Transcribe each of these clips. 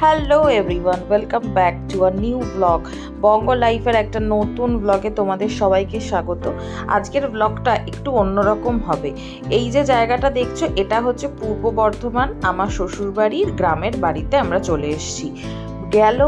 Hello everyone welcome back to a new blog Bong লাইফের একটা নতুন ব্লগে তোমাদের সবাইকে স্বাগত। আজকের ব্লগটা একটু অন্যরকম হবে। এই যে জায়গাটা দেখছ, এটা হচ্ছে পূর্ব বর্ধমান, আমার শ্বশুরবাড়ির গ্রামের বাড়িতে আমরা চলে এসেছি। গেল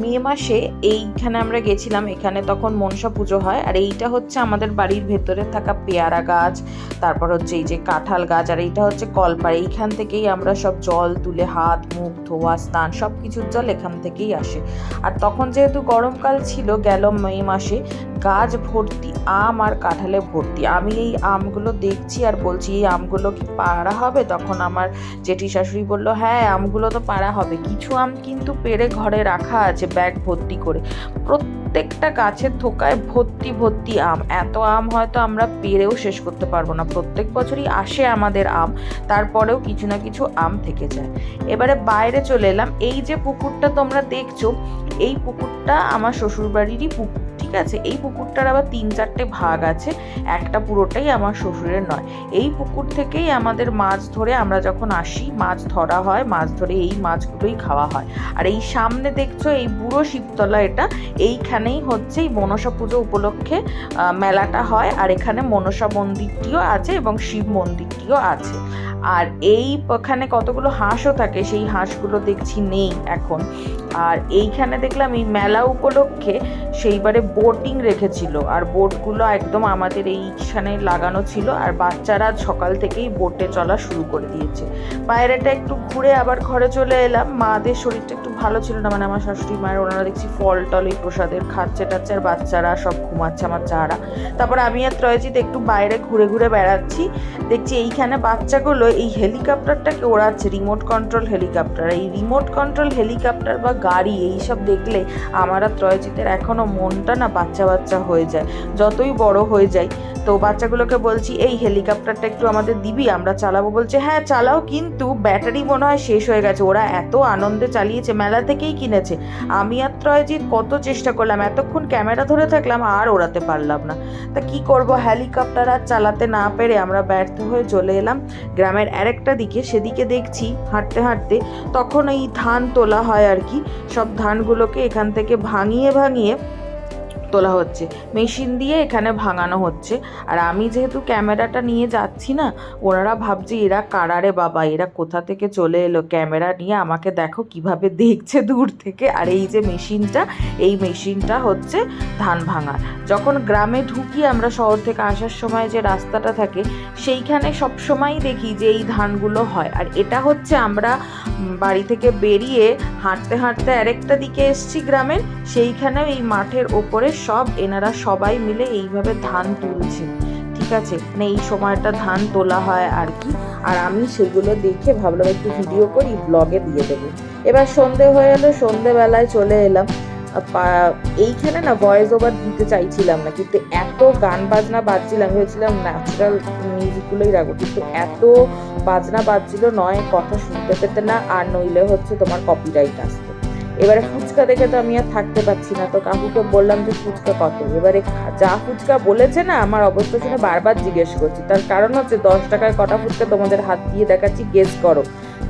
মে মাসে এইখানে আমরা গেছিলাম, এখানে তখন মনসা পুজো হয়। আর এইটা হচ্ছে আমাদের বাড়ির ভেতরে থাকা পেয়ারা গাছ, তারপর হচ্ছে এই যে কাঁঠাল গাছ, আর এইটা হচ্ছে কলপার এইখান থেকেই আমরা সব জল তুলে হাত, মুখ, ধোয়া, স্নান সব কিছুর জল এখান থেকেই আসে। আর তখন যেহেতু গরমকাল ছিল, গেল মে মাসে গাছ ভর্তি, আম আর কাঁঠালে ভর্তি। আমি এই আমগুলো দেখছি আর বলছি, এই আমগুলো কি পাড়া হবে? তখন আমার জেঠি শাশুড়ি বলল হ্যাঁ আমগুলো তো পাড়া হবে। কিছু আম কিন্তু পেড়ে ঘরে রাখা আছে ব্যাগ ভর্তি করে। প্রত্যেকটা গাছের থোকায় ভর্তি ভর্তি আম। এত আম হয়তো আমরা পেরেও শেষ করতে পারব না। প্রত্যেক বছরই আসে আমাদের আম। তারপরেও কিছু না কিছু আম থেকে যায়। এবারে বাইরে চলে এলাম। এই যে পুকুরটা তোমরা দেখছ, এই পুকুরটা আমার শ্বশুরবাড়িরই পুকুর। আছে। এই পুকুরটার আবার তিন চারটে ভাগ আছে, একটা পুরোটাই আমার শ্বশুরের নয়। এই পুকুর থেকেই আমাদের মাছ ধরে আমরা যখন আসি, মাছ ধরা হয়, মাছ ধরে এই মাছগুলোই খাওয়া হয়। আর এই সামনে দেখছ এই বুড়ো শিবতলা এটা, এইখানেই হচ্ছে এই মনসা পুজো উপলক্ষে মেলাটা হয়। আর এখানে মনসা মন্দিরটিও আছে এবং শিব মন্দিরটিও আছে। আর এই ওখানে কতগুলো হাঁসও থাকে, সেই হাঁসগুলো দেখছি নেই এখন। আর এইখানে দেখলাম এই মেলা উপলক্ষে সেইবারে বোটিং রেখেছিল। আর বোটগুলো একদম আমাদের এইখানে লাগানো ছিল আর বাচ্চারা সকাল থেকেই বোটে চলা শুরু করে দিয়েছে। বাইরেটা একটু ঘুরে আবার ঘরে চলে এলাম। মাদের শরীরটা একটু ভালো ছিল না মানে আমার শাশুড়ি মায়ের, ওনারা দেখছি ফল টল এই প্রসাদের খাচ্ছে টাচ্ছে আর বাচ্চারা সব ঘুমাচ্ছে, আমার চারা তারপর আমি আর ত্রয়জিৎ একটু বাইরে ঘুরে ঘুরে বেড়াচ্ছি। দেখছি এইখানে বাচ্চাগুলো এই হেলিকপ্টারটাকে ওড়াচ্ছে রিমোট কন্ট্রোল হেলিকপ্টার এই রিমোট কন্ট্রোল হেলিকপ্টার বা গাড়ি এইসব দেখলে আমার আর ত্রয়জিতের এখনও মনটা না বাচ্চা বাচ্চা হয়ে যায়। যতই বড় হয়ে যায় তো বাচ্চাগুলোকে বলছি, এই হেলিকপ্টারটা একটু আমাদের দিবি, আমরা চালাবো। বলছে হ্যাঁ চালাও, কিন্তু ব্যাটারি মনে হয় শেষ হয়ে গেছে। ওরা এত আনন্দে চালিয়েছে, মেলা থেকেই কিনেছে। আমি আর ত্রয়জিৎ কত চেষ্টা করলাম, এতক্ষণ ক্যামেরা ধরে থাকলাম, আর ওড়াতে পারলাম না। তা কি করব, হেলিকপ্টার আর চালাতে না পেরে আমরা ব্যর্থ হয়ে চলে এলাম। গ্রামের আরেকটা দিকে, সেদিকে দেখছি, হাঁটতে হাঁটতে তখন এই ধান তোলা হয় আর কি। সব ধানগুলোকে এখান থেকে ভাঙিয়ে ভাঙিয়ে তোলা হচ্ছে। মেশিন দিয়ে এখানে ভাঙানো হচ্ছে। আর আমি যেহেতু ক্যামেরাটা নিয়ে যাচ্ছি না, ওনারা ভাবছে, এরা কারারে বাবা? এরা কোথা থেকে চলে এলো? ক্যামেরা নিয়ে আমাকে দেখো কীভাবে দেখছে দূর থেকে। আর এই যে মেশিনটা, এই মেশিনটা হচ্ছে ধান ভাঙার যখন গ্রামে ঢুকি, আমরা শহর থেকে আসার সময় যে রাস্তাটা থাকে, সেইখানে সব সময় দেখি যে এই ধানগুলো হয়। আর এটা হচ্ছে আমরা বাড়ি থেকে বেরিয়ে হাঁটতে হাঁটতে আরেকটা দিকে এসছি গ্রামের সেইখানে এই মাঠের ওপরে সব এনারা সবাই মিলে এইভাবে ধান তুলছে। ঠিক আছে? মানে এই সময়টা ধান তোলা হয় আর কি। আর আমি সেগুলো দেখে ভাবলাম একটু ভিডিও করি ব্লগে দিয়ে দেবো। এবার সন্ধে হয়ে এলো, সন্ধেবেলায় চলে এলাম। এইখানে না ভয়েস ওভার দিতে চাইছিলাম না, কিন্তু এত গান বাজনা বাজছিলাম ভেবেছিলাম ন্যাচারাল মিউজিকগুলোই রাখব, কিন্তু এত বাজনা বাজছিল নয়, কথা শুনতে পেতে না, আর নইলে হচ্ছে তোমার কপিরাইট আসতো। এবারে ফুচকা দেখে তো আমি আর থাকতে পারছি না। তো কাকুকে বললাম যে ফুচকা কত? এবারে যা ফুচকা বলেছে না, আমার অবস্থা শুনে বারবার জিজ্ঞেস করছি। তার কারণ হচ্ছে দশ টাকায় কটা ফুচকা তোমাদের হাত দিয়ে দেখাচ্ছি গেস করো।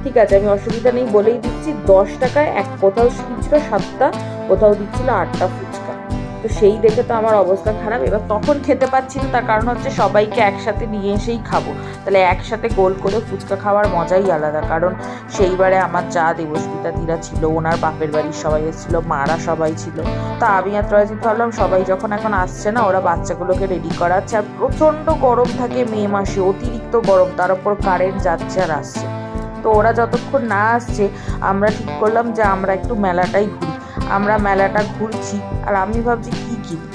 ঠিক আছে, আমি অসুবিধা নেই বলেই দিচ্ছি, দশ টাকায় এক কোথাও দিচ্ছিল সাতটা, কোথাও দিচ্ছিল আটটা ফুচকা। তো সেই দেখে তো আমার অবস্থা খারাপ। এবার তখন খেতে পাচ্ছি না, তার কারণ হচ্ছে সবাইকে একসাথে নিয়ে এসেই খাব। তাহলে একসাথে গোল করে ফুচকা খাওয়ার মজাই আলাদা, কারণ সেইবারে আমার যা দেবস্মিতা দিরা ছিল, ওনার বাপের বাড়ির সবাই এসেছিল, মারা সবাই ছিল। তা আমি আর ত্রয়জিৎ ভাবলাম, সবাই যখন এখন আসছে না, ওরা বাচ্চাগুলোকে রেডি করাচ্ছে, আর প্রচণ্ড গরম থাকে মে মাসে, অতিরিক্ত গরম, তার উপর কারেন্ট যাচ্ছে আর আসছে। তো ওরা যতক্ষণ না আসছে, আমরা ঠিক করলাম যে আমরা একটু মেলাটাই ঘুরি। আমরা মেলাটা ঘুরছি আর আমি ভাবছি কি কিনি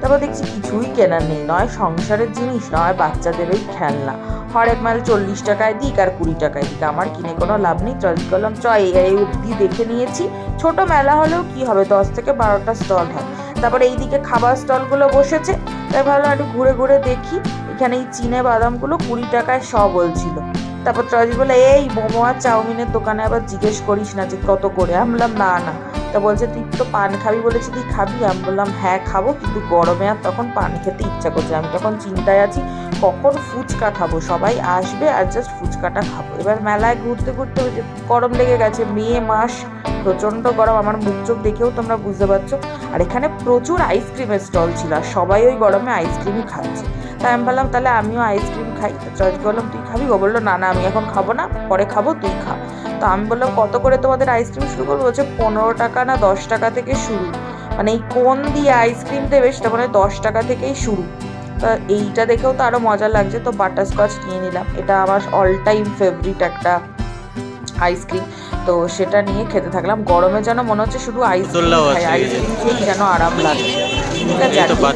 তারপর দেখছি কিছুই কেনার নেই, নয় সংসারের জিনিস, নয় বাচ্চাদের ওই খেলনা। হরেক মাল চল্লিশ টাকায় দিক আর কুড়ি টাকায় দিক, আমার কিনে কোনো লাভ নেই। চল করলাম চ এই অবধি দেখে নিয়েছি। ছোট মেলা হলেও কি হবে? দশ থেকে বারোটা স্টল হয়। তারপরে এইদিকে খাবার স্টলগুলো বসেছে। তাই ভাবলাম একটু ঘুরে ঘুরে দেখি। এখানে এই চিনে বাদামগুলো কুড়ি টাকায় শ বলছিল। তারপর ত্রয়জি বলে, এই মোমো আর চাউমিনের দোকানে আবার জিজ্ঞেস করিস না যে কত করে? আমি বললাম, না না। তা বলছে, তুই তো পান খাবি বলেছি তুই খাবি? আমি বললাম হ্যাঁ খাব, কিন্তু গরমে আর তখন পান খেতে ইচ্ছা করছে আমি তখন চিন্তায় আছি, কখন ফুচকা খাব? সবাই আসবে আর জাস্ট ফুচকাটা খাব। এবার মেলায় ঘুরতে ঘুরতে গরম লেগে গেছে, মে মাস, প্রচণ্ড গরম। আমার মুখ চোখ দেখেও তোমরা বুঝতে পারছ। আর এখানে প্রচুর আইসক্রিমের স্টল ছিল, আর সবাই ওই গরমে আইসক্রিমই খাচ্ছে। তাই আমি বললাম তাহলে আমিও আইসক্রিম খাই। চয়েস বললাম তুই খাবি? ও বলল না না আমি এখন খাব না পরে খাব তুই খা। তো আমি বললাম কত করে তোমাদের আইসক্রিম শুরু করব? বলছে পনেরো টাকা না দশ টাকা থেকে শুরু। মানে এই কোন দিয়ে আইসক্রিম দেবে সেটা মানে দশ টাকা থেকেই শুরু। তা এইটা দেখেও তো আরও মজা লাগছে তো বাটারস্কচ নিয়ে নিলাম। এটা আমার অল টাইম ফেভারিট একটা আইসক্রিম তো সেটা নিয়ে খেতে থাকলাম। গরমে যেন মনে হচ্ছে শুধু আইসক্রিম খাই। আইসক্রিম খেয়েই যেন আরাম লাগে। এই।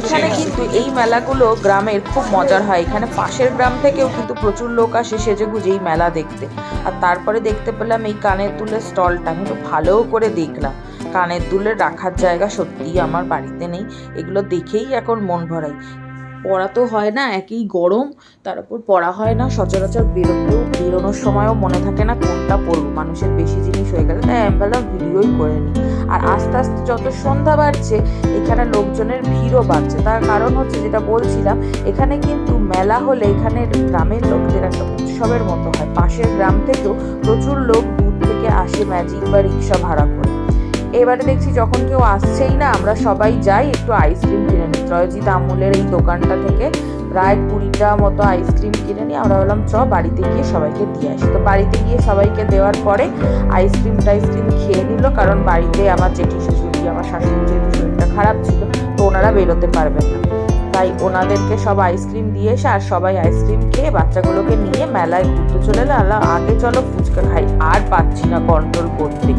এখানে কিন্তু মেলাগুলো গ্রামের খুব মজার হয়। এখানে পাশের গ্রাম থেকেও কিন্তু প্রচুর লোক আসে সেজে গুজে এই মেলা দেখতে। আর তারপরে দেখতে পেলাম এই কানের দুলের স্টলটা। আমি তো ভালো করে দেখলাম। কানের দুলের রাখার জায়গা সত্যিই আমার বাড়িতে নেই। এগুলো দেখেই এখন মন ভরাই। পড়া তো হয় না একই গরম। তার উপর পড়া হয় না সচরাচর বেরোতেও বেরোনোর সময়ও মনে থাকে না কোনটা পড়ব। মানুষের বেশি জিনিস হয়ে গেলে তাই আমি ভিডিওই করে নিই আর আস্তে আস্তে যত সন্ধ্যা বাড়ছে, এখানে লোকজনের ভিড়ও বাড়ছে। তার কারণ হচ্ছে যেটা বলছিলাম, এখানে কিন্তু মেলা হলে এখানে গ্রামের লোকদের একটা উৎসবের মতো হয়। পাশের গ্রাম থেকেও প্রচুর লোক দূর থেকে আসে ম্যাজিক বা রিক্সা ভাড়া করে। এবারে দেখছি যখন কেউ আসছেই না, আমরা সবাই যাই একটু আইসক্রিম কিনে নিই। ত্রয়জিৎ আমুলের এই দোকানটা থেকে প্রায় কুড়িটা মতো আইসক্রিম কিনে নিয়ে আমরা বললাম চ বাড়িতে গিয়ে সবাইকে দিয়ে আসি। তো বাড়িতে গিয়ে সবাইকে দেওয়ার পরে আইসক্রিম টাইসক্রিম খেয়ে নিল, কারণ বাড়িতে আমার জেঠি শ্বশুরি আমার শাশুড়ি যেহেতু শরীরটা খারাপ ছিল, তো ওনারা বেরোতে পারবেন না। তাই ওনাদেরকে সব আইসক্রিম দিয়ে এসে আর সবাই আইসক্রিম খেয়ে বাচ্চাগুলোকে মেলায় ঘুরতে চলে এলো আগে চলো ফুচকা খাই, আর পাচ্ছি না কন্ট্রোল করতে।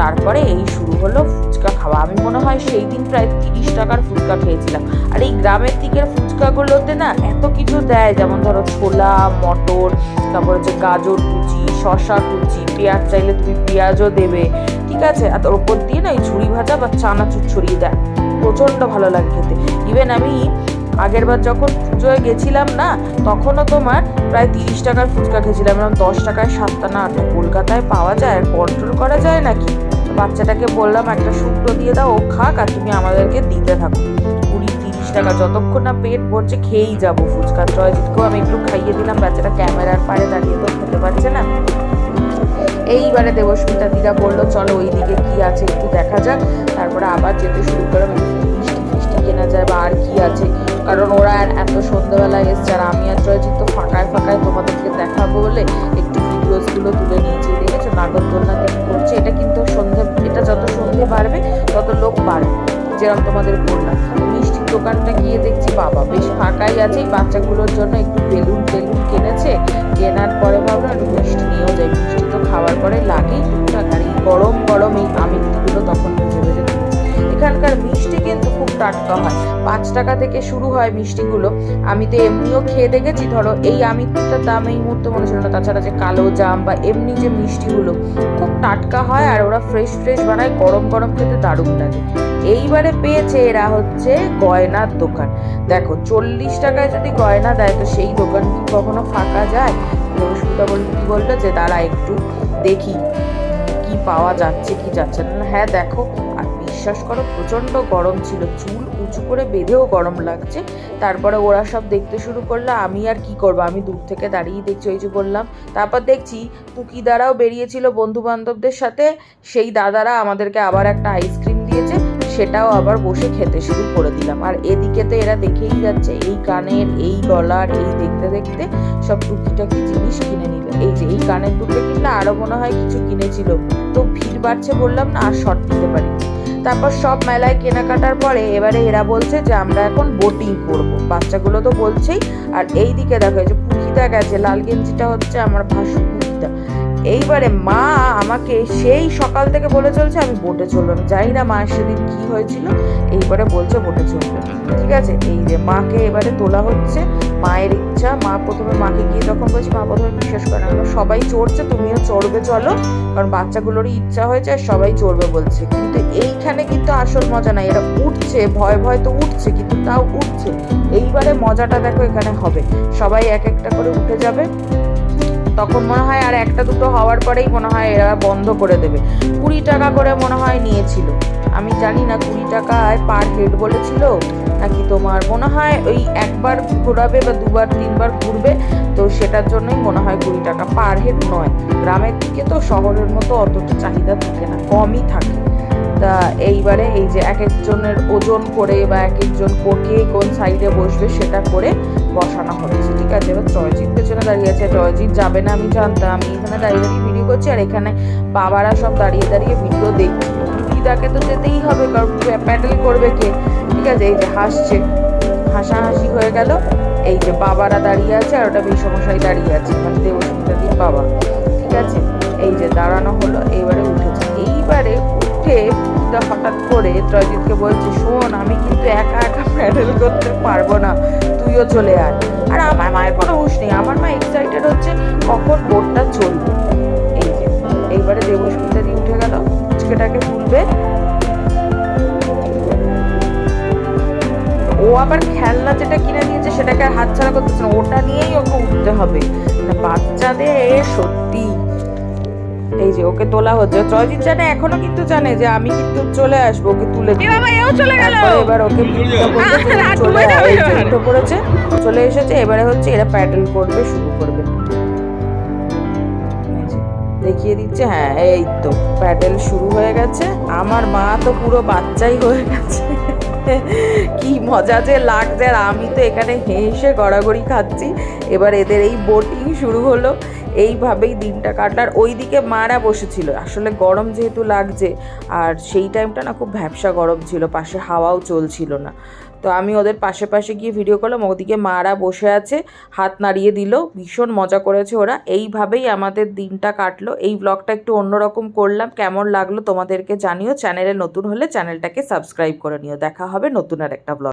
তারপরে এই শুরু হলো ফুচকা খাওয়া। আমি মনে হয় সেই দিন প্রায় তিরিশ টাকার ফুচকা খেয়েছিলাম। আর এই গ্রামের দিকের ফুচকাগুলোতে না এত কিছু দেয়, যেমন ধরো ছোলা, মটর, তারপর হচ্ছে গাজর কুচি শশা কুচি, পেঁয়াজ চাইলে তুমি পেঁয়াজও দেবে, ঠিক আছে? আর তার উপর দিয়ে না এই ঝুড়ি ভাজা বা চানাচুর ছড়িয়ে দেয়। প্রচণ্ড ভালো লাগে খেতে। ইভেন আমি আগের বার যখন পুজোয় গেছিলাম না, তখনও তোমার প্রায় তিরিশ টাকার ফুচকা খেয়েছিলাম। এরকম দশ টাকায় সাতটা না আটটা কলকাতায় পাওয়া যায়? কন্ট্রোল করা যায় নাকি? বাচ্চাটাকে বললাম, একটা শুকনো দিয়ে দাও, ও খাক আর তুমি আমাদেরকে দিতে থাকো। কুড়ি তিরিশ টাকা, যতক্ষণ না পেট ভরছে, খেয়েই যাব ফুচকা। জয়জিৎকেও আমি একটু খাইয়ে দিলাম বাচ্চাটা ক্যামেরার পাড়ে দাঁড়িয়ে তো খেতে পারছে না। এইবারে দেবস্মিতা দিদা বলল, চলো ওই দিকে কি আছে একটু দেখা যাক। তারপরে আবার যেতে শুরু করলাম। যায় বা আর কি আছে। কারণ ওরা এত সন্ধ্যেবেলায় এসছে আর আমি আর জয়জিৎ তো ফাঁকায় ফাঁকায় তোমাদেরকে দেখাবো বলে একটু ভিডিওসগুলো তুলে নিয়েছি, দেখেছ? নাগরদোলনা কেমন করছে? এটা কিন্তু সন্ধে, এটা যত সন্ধে বাড়বে, তত লোক বাড়বে। যেরকম তোমাদের বললাম মিষ্টির দোকানটা গিয়ে দেখছি, বাবা বেশ ফাঁকাই আছে। এই বাচ্চাগুলোর জন্য একটু বেলুন টেলুন কিনেছে। কেনার পরে ভাবলাম একটু মিষ্টি নিয়েও যাই। মিষ্টি তো খাওয়ার পরে লাগেই, টুকটাক। আর এই গরম গরম এই আমিরগুলো তখন এখানকার মিষ্টি কিন্তু খুব টাটকা হয়। পাঁচ টাকা থেকে শুরু হয় মিষ্টিগুলো। আমি তো এমনিও খেয়ে দেখেছি, ধরো এই আমিরটার দাম এই মুহূর্তে মনে ছিল না। তাছাড়া যে কালো জাম বা এমনি যে মিষ্টিগুলো, খুব টাটকা হয় আর ওরা ফ্রেশ ফ্রেশ বানায়, গরম গরম খেতে দারুণ লাগে। এইবারে পেয়েছে এরা হচ্ছে গয়নার দোকান। দেখো, চল্লিশ টাকায় যদি গয়না দেয়, তো সেই দোকান কি কখনো ফাঁকা যায়? রসুলটা বলল, কি বলল যে, দাঁড়া একটু দেখি, কি পাওয়া যাচ্ছে, কি যাচ্ছে না। হ্যাঁ দেখো বিশ্বাস করো, প্রচণ্ড গরম ছিল। চুল উঁচু করে বেঁধেও গরম লাগছে। তারপরে ওরা সব দেখতে শুরু করল, আমি আর কি করব? আমি দূর থেকে দাঁড়িয়ে দেখছি, ওই যে বললাম। তারপর দেখছি পুকি দাদাও বেরিয়েছিল বন্ধু বান্ধবদের সাথে। সেই দাদারা আমাদেরকে আবার একটা আইসক্রিম দিয়েছে, সেটাও আবার বসে খেতে শুরু করে দিলাম। আর এদিকে তো এরা দেখেই যাচ্ছে, এই কানের, এই গলার, এই দেখতে দেখতে সব টুকিটাকি জিনিস কিনে নিল। এই যে, এই কানের দুটো কিনলে আরও মনে হয় কিছু কিনেছিল। তো ভিড় বাড়ছে বললাম না, আর শর্ট দিতে পারি তারপর সব মেলায় কেনাকাটার পরে এবারে এরা বলছে যে আমরা এখন বোটিং করব। বাচ্চাগুলো তো বলছেই। আর এই দিকে দেখো যে পুকিতা গেছে, লাল গেঞ্জিটা হচ্ছে আমার ভাসু পুকিতা এইবারে মা আমাকে সেই সকাল থেকে বলে চলছে, আমি বোটে চলবো। আমি জানি না মায়ের সেদিন কি হয়েছিল, এইবারে বলছে বোটে চলবে। ঠিক আছে? এই যে মাকে এবারে তোলা হচ্ছে, মায়ের ইচ্ছা। মা প্রথমে মাকে গিয়ে যখন বলছি, মা প্রথমে বিশ্বাস করে না। সবাই চড়ছে, তুমিও চড়বে, চলো। কারণ বাচ্চাগুলোরই ইচ্ছা হয়েছে আর সবাই চড়বে বলছে। কিন্তু এইখানে কিন্তু আসল মজা নাই। এরা উঠছে, ভয় ভয় তো উঠছে, কিন্তু তাও উঠছে। এইবারে মজাটা দেখো এখানে হবে। সবাই এক একটা করে উঠে যাবে। তখন মনে হয় আর একটা দুটো হওয়ার পরেই মনে হয় এরা বন্ধ করে দেবে। কুড়ি টাকা করে মনে হয় নিয়েছিল। আমি জানি না কুড়ি টাকায় পার হেড বলেছিল, নাকি তোমার মনে হয় ওই একবার ঘোরাবে বা দুবার, তিনবার ঘুরবে, তো সেটার জন্যই মনে হয় কুড়ি টাকা পার হেড নয়। গ্রামের দিকে তো শহরের মতো অতটা চাহিদা থাকে না, কমই থাকে। এইবারে এই যে এক একজনের ওজন করে বা এক একজন কে কোন সাইডে বসবে সেটা করে বসানো হচ্ছে, ঠিক আছে? এবার জয়জিৎ পেছনে দাঁড়িয়ে আছে জয়জিৎ যাবে না আমি জানতাম। আমি এখানে দাঁড়িয়ে দাঁড়িয়ে ভিডিও করছি আর এখানে বাবারা সব দাঁড়িয়ে দাঁড়িয়ে ভিডিও দেখছি। দিদাকে তো যেতেই হবে, কারণ প্যাডেল করবে কে? ঠিক আছে, এই যে হাসছে। হাসাহাসি হয়ে গেল। এই যে বাবারা দাঁড়িয়ে আছে আর ওটা বিষমশাই দাঁড়িয়ে আছে মানে দেবস্মিতাদির বাবা। ঠিক আছে? এই যে দাঁড়ানো হলো, এইবারে উঠেছে। এইবারে দিদা হঠাৎ করে ত্রয়জিৎকে বলছে, শোন, আমি কিন্তু একা একা প্যাডেল করতে পারব না, তুইও চলে আয়। আর আমার মায়ের কোনো হুঁশ নেই, আমার মা এক্সাইটেড হচ্ছে কখন বোটটা চলবে। এই যে, এইবারে দেবস্মিতা দি উঠে গেল ছেলেটাকে তুলবে। ও আবার খেলনা যেটা কিনে নিয়েছে, সেটাকে আর হাতছাড়া করতেছে না, ওটা নিয়েই ওকে উঠতে হবে। বাচ্চাদের সত্যি এই যে ওকে তোলা হচ্ছে। জয়জিৎ জানে এখনও কিন্তু জানে যে আমি কিন্তু চলে আসব ওকে তুলে দিই বাবা এও চলে গেল। এবার ওকে চলে পড়েছে চলে এসেছে এবারে হচ্ছে এরা প্যাডেল করবে শুরু করবে। দেখিয়ে দিচ্ছে হ্যাঁ এই তো প্যাডেল শুরু হয়ে গেছে। আমার মা তো পুরো বাচ্চাই হয়ে গেছে। কি মজা যে লাগছে আর আমি তো এখানে হেসে গড়াগড়ি খাচ্ছি। এবার এদের এই বোটিং শুরু হলো। এইভাবেই দিনটা কাটার ওইদিকে মারা বসেছিল। আসলে গরম যেহেতু লাগছে, আর সেই টাইমটা না খুব ভ্যাবসা গরম ছিল। পাশে হাওয়াও চলছিল না। তো আমি ওদের পাশে পাশে গিয়ে ভিডিও করলাম, ওদিকে মারা বসে আছে, হাত নাড়িয়ে দিল, ভীষণ মজা করেছে ওরা। এইভাবেই আমাদের দিনটা কাটলো। এই ব্লগটা একটু অন্যরকম করলাম, কেমন লাগল তোমাদেরকে জানিও। চ্যানেলে নতুন হলে চ্যানেলটাকে সাবস্ক্রাইব করে নিও। দেখা হবে নতুন আর একটা ব্লগ